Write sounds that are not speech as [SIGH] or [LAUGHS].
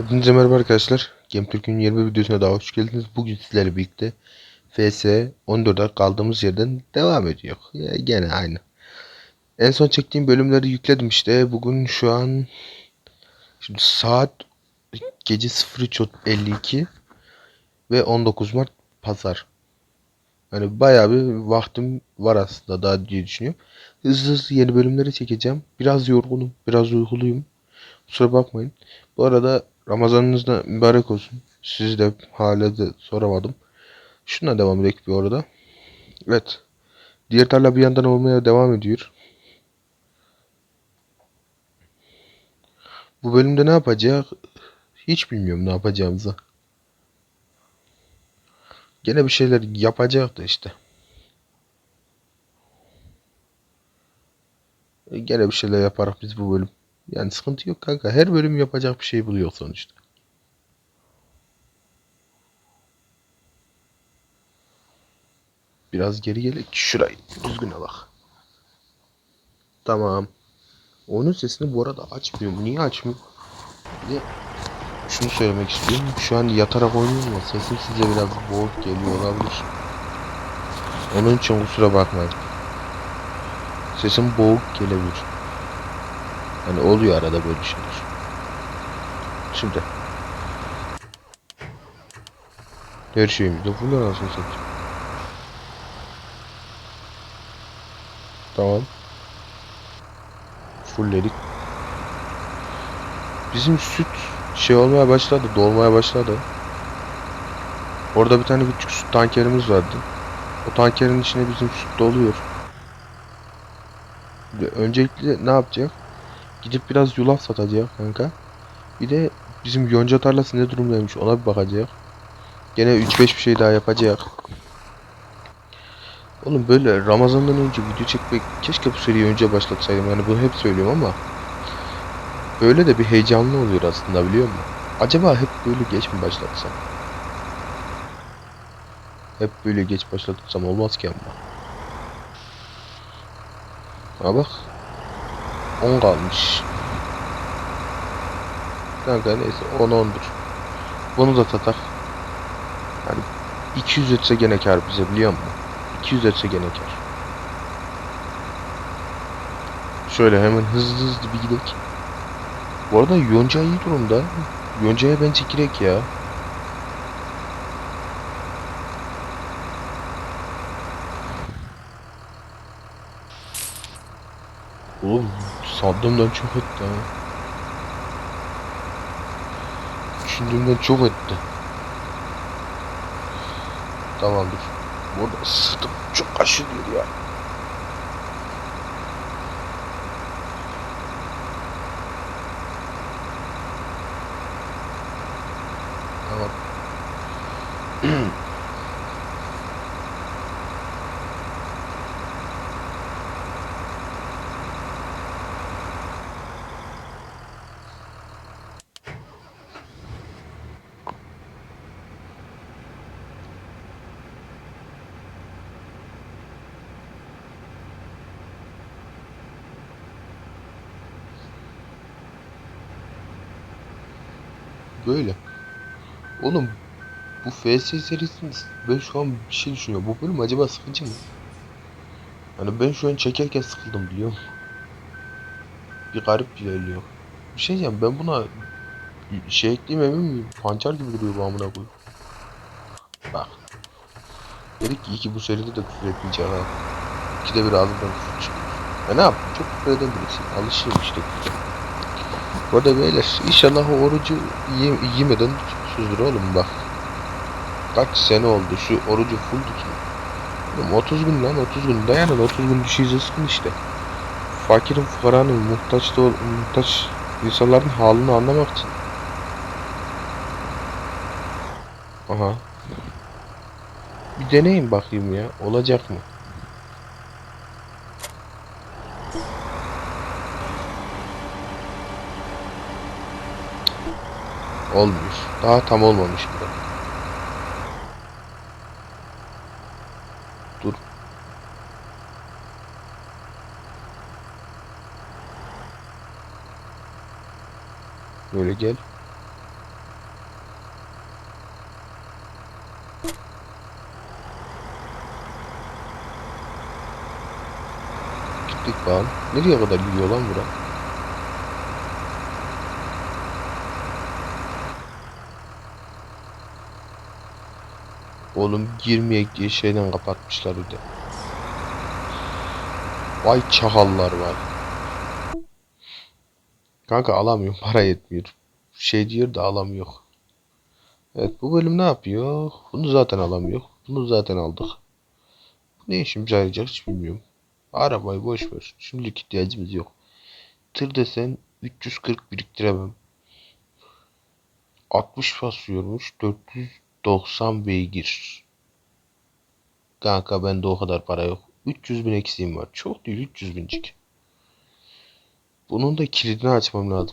Hepinize merhaba arkadaşlar. GameTürk'ün 20 videosuna daha hoş geldiniz. Bugün sizlerle birlikte FS 14'e kaldığımız yerden devam ediyor. Ya gene aynı. En son çektiğim bölümleri yükledim işte. Bugün şu an şimdi saat gece 03.52 ve 19 Mart pazar. Yani bayağı bir vaktim var aslında daha diye düşünüyorum. Hızlı hızlı yeni bölümleri çekeceğim. Biraz yorgunum, biraz uykuluyum. Kusura bakmayın. Bu arada Ramazanınız da mübarek olsun. Sizi de hala de soramadım. Şuna devam edelim bir orada. Evet. Diğer tarla bir yandan olmaya devam ediyor. Bu bölümde ne yapacak? Hiç bilmiyorum ne yapacağımızı. Gene bir şeyler yapacak da işte. Gene bir şeyler yaparak biz bu bölüm. Yani sıkıntı yok kanka. Her bölüm yapacak bir şey buluyor sonuçta. Biraz geri gelek. Şurayı düzgüne bak. Tamam. Onun sesini bu arada açmıyorum. Niye açmıyorum? De şunu söylemek istiyorum. Şu an yatarak oynuyorum ya. Sesim size biraz boğuk geliyor olabilir. Onun için kusura bakmayın. Sesim boğuk gelebilir. Hani oluyor arada böyle şeyler. Şimdi. Her şeyimizde full anasını satayım. Tamam. Fullledik. Bizim süt şey olmaya başladı, dolmaya başladı. Orada bir tane küçük süt tankerimiz vardı. O tankerin içine bizim süt doluyor. Öncelikle ne yapacak? Gidip biraz yulaf satacak kanka. Bir de bizim yonca tarlası ne durumdaymış ona bir bakacak. Gene 3-5 bir şey daha yapacak. Oğlum böyle Ramazan'dan önce video çekmek keşke bu seriyi önce başlatsaydım. Yani bunu hep söylüyorum ama böyle de bir heyecanlı oluyor aslında biliyor musun? Acaba hep böyle geç mi başlatsam? Hep böyle geç başlatsam olmaz ki ama. Ha bak 10 kalmış. Kanka neyse 10 10'dur. Bunu da tatak. Yani 200 etse gene kar bize biliyor musun? 200 etse gene kar. Şöyle hemen hızlı hızlı bir gidelim. Bu arada Yonca iyi durumda. Yonca'ya bence girek ya. Oğlum sandığımdan çok etti ha. Düşündüğümden çok etti. Tamamdır. Burada sırtım çok kaşınıyor ya. Tamam. [CLEARS THROAT] Böyle. Oğlum bu FS serisinde ben şu an bir şey düşünüyorum. Bu bölüm acaba sıkıcı mı? Hani ben şu an çekerken sıkıldım biliyor musun? Bir garip ilerliyor. Bir şey diyeceğim ben buna şey ekleyeyim emin miyim? Pancar gibi duruyor bu amına koyayım. Bak. Dedik ki iyi bu seride de küfür etmeyeceğim ha. İkide bir ağzımdan küfür çıkıyor. Ya ne yapayım? Çok küfür eden birisi. Alışığım işte küfür. Bu arada beyler inşallah o orucu yem yemeden tutmuşuzdur oğlum bak. Kaç sene oldu şu orucu full tutun. Oğlum 30 gün lan 30 gün dayanın 30 gün düşeceğiz sıkın işte. Fakirin fukaranın muhtaç da muhtaç insanların halini anlamak için. Aha. Bir deneyin bakayım ya olacak mı? Olmuş. Daha tam olmamış bile. Dur. Böyle gel. Gittik bakalım. Nereye kadar gidiyor lan bura? Oğlum girmeyek diye şeyden kapatmışlar bir de. Vay çakallar vay. Kanka alamıyorum [LAUGHS] para yetmiyor. Şey diyor da alamıyor. Evet bu bölüm ne yapıyor? Bunu zaten alamıyor. Bunu zaten aldık. Bu ne işimize yarayacak hiç bilmiyorum. Arabayı boş ver. Şimdilik ihtiyacımız yok. Tır desen 340 biriktiremem. 60 basıyormuş. 490 beygir. Kanka bende o kadar para yok. 300 bin eksiğim var. Çok değil 300 bincik. Bunun da kilidini açmam lazım.